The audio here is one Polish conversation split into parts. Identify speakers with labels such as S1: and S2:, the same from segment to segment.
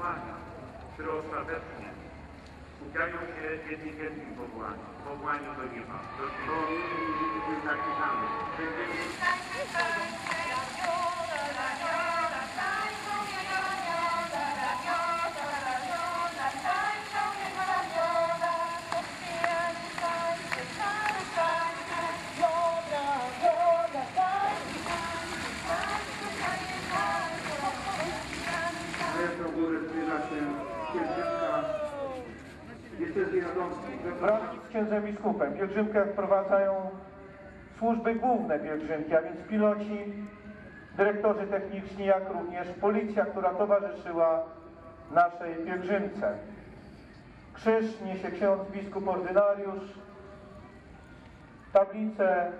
S1: powołania, które ostatecznie skupiają się jednym wielkim powołaniu, powołaniu do nieba. Do, bo jest napisane, będziemy
S2: księdzem biskupem pielgrzymkę wprowadzają służby główne pielgrzymki, a więc piloci, dyrektorzy techniczni, jak również policja, która towarzyszyła naszej pielgrzymce. Krzyż niesie ksiądz biskup ordynariusz. Tablicę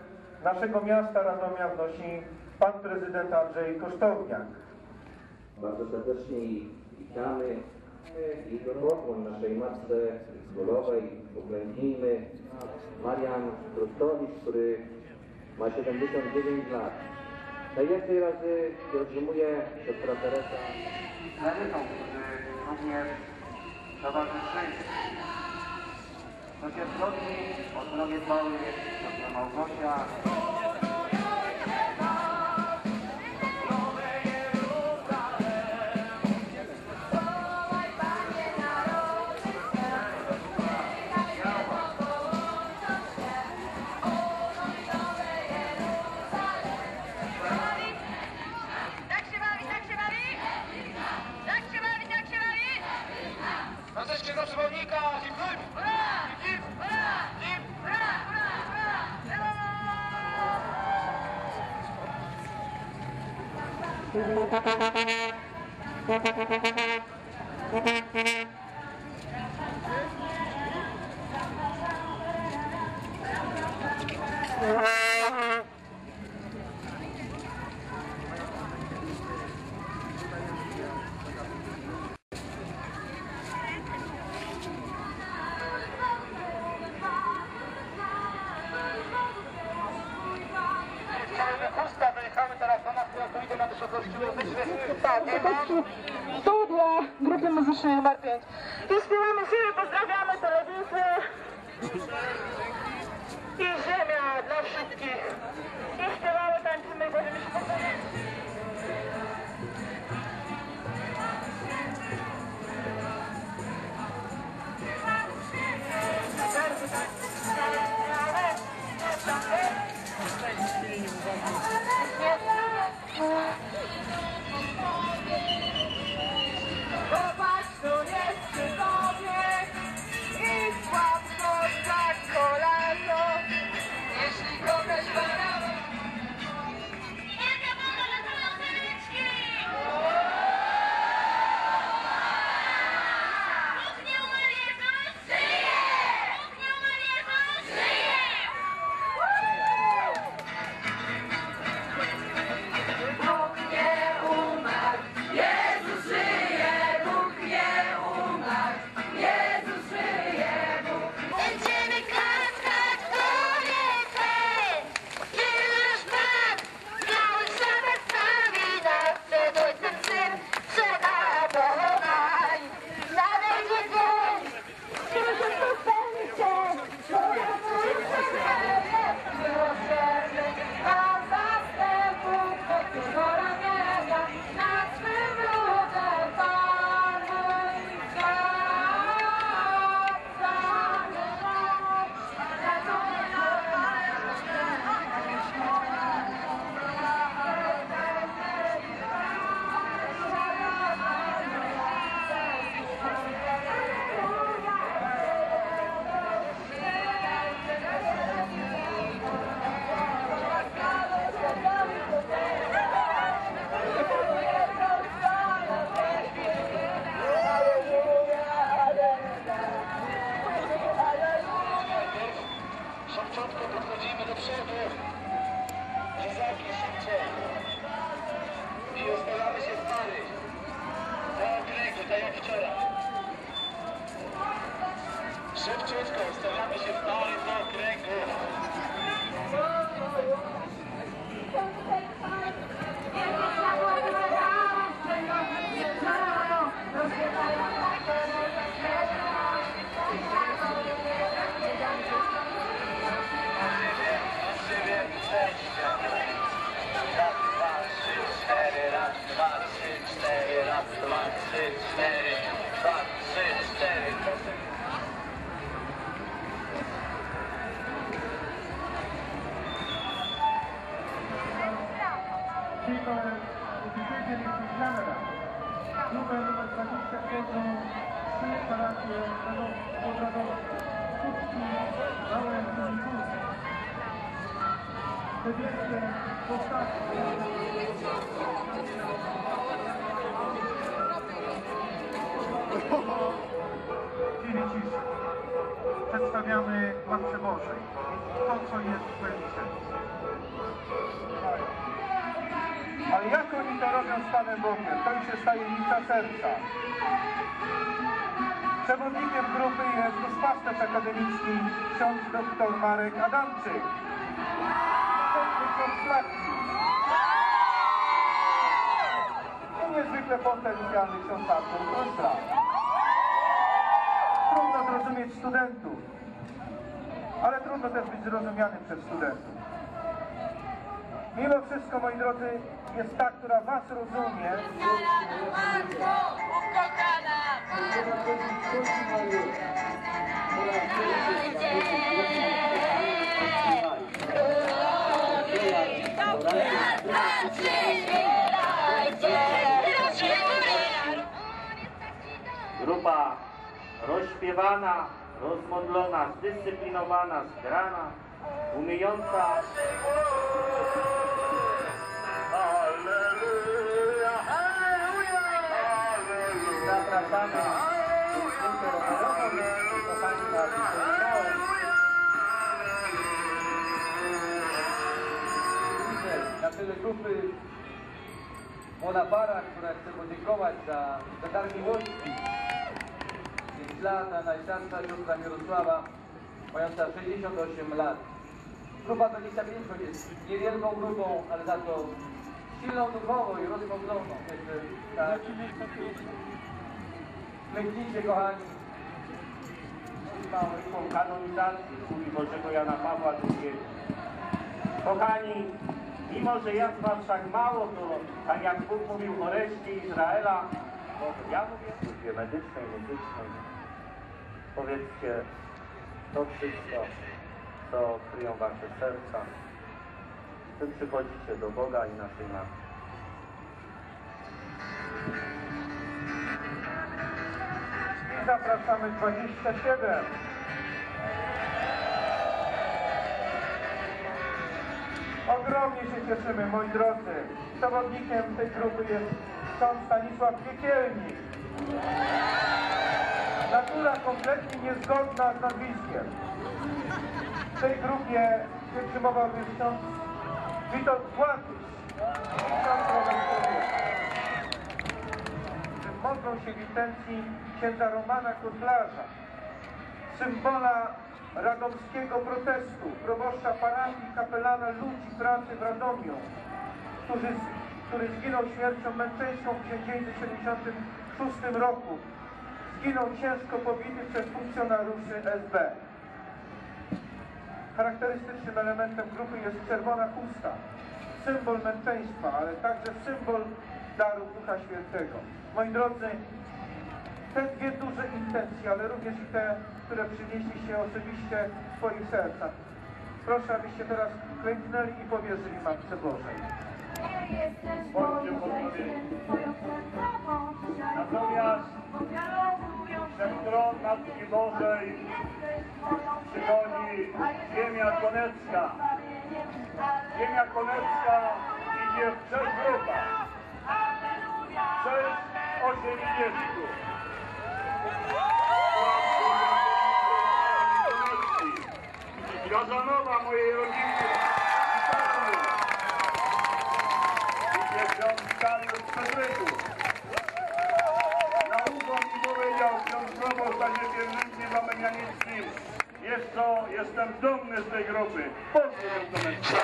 S2: naszego miasta Radomia wnosi pan prezydent Andrzej Kosztowniak.
S3: Bardzo serdecznie witamy i pokłon naszej Matce Zborowej uklęknijmy. Marian Trustowicz, który ma 79 lat. Najwięcej razy pielgrzymuje siostra Teresa.
S2: Emerytom, którzy również towarzyszyli osiedlowi od drogi Pały, siostra Małgosia,
S4: Thank you. Ma?
S5: Tu dla grupy muzycznej numer 5. I śpiewamy siebie, pozdrawiamy telewizję. I ziemia dla wszystkich. I
S4: Szybciutko ustawiamy się w pary
S2: From Canada. Grupę numer 27 trzy parafie będą obradować. Kuczki, małe Kuników. Te wielkie ciszy. Przedstawiamy Matce Bożej. To, co jest w sercu. Ale jak oni to robią z Panem Bogiem? To już jest tajemnica serca. Przewodnikiem grupy jest duszpasterz akademicki ksiądz dr Marek Adamczyk. I niezwykle potencjalny ksiądz Artur Kruszla. Trudno zrozumieć studentów, ale trudno też być zrozumianym przez studentów. Mimo wszystko, moi drodzy, jest ta, która was rozumie,
S1: Grupa rozśpiewana, rozmodlona, zdyscyplinowana, zgrana, umiejąca. Zapraszamy grupę rowerową, kochani na Widzę
S5: na tyle grupy młoda para, która chce podziękować za zatargi wojski. 5 lat, a najstarsza siostra Mirosława, mająca 68 lat. Grupa 25 choć jest niewielką grupą, ale za to silną duchowo i. Jeszcze tak. Kochani.
S1: małą kanonizację kuli Bożego Jana Pawła II. Kochani, mimo że jest was tak mało, to tak jak Bóg mówił o reszcie Izraela, bo ja mówię służbie medycznej, muzycznej, powiedzcie to wszystko, co kryją wasze serca. Wy przychodzicie do Boga i naszej Matki.
S2: i zapraszamy 27. Ogromnie się cieszymy, moi drodzy. Przewodnikiem tej grupy jest ksiądz Stanisław Piekielnik. Natura kompletnie niezgodna z nazwiskiem. W tej grupie wytrzymywał jest ksiądz Witold Płatyś. Modlą się w intencji księdza Romana Kotlarza, symbola radomskiego protestu, proboszcza parafii kapelana ludzi pracy w Radomiu, który, który zginął śmiercią męczeńską w 1976 roku. Zginął ciężko pobity przez funkcjonariuszy SB. Charakterystycznym elementem grupy jest czerwona chusta, symbol męczeństwa, ale także symbol daru Ducha Świętego. Moi drodzy, te dwie duże intencje, ale również i te, które przynieśliście osobiście w swoich sercach. Proszę, abyście teraz klęknęli i powierzyli Matce Bożej.
S1: Bądźcie pozdrowieni. Natomiast przed Matki Bożej przychodzi ziemia konecka. Ziemia konecka idzie w trzech grupach. Sześć, osiem dziesięć. Gazanowa mojej rodziny. Kariusz Pedryku. Nauką mi powiedział ksiądz proboszcz na niepiernickim Amenianickim. Jest to, jestem dumny z tej grupy. Pozdrowiam do mężczyzn.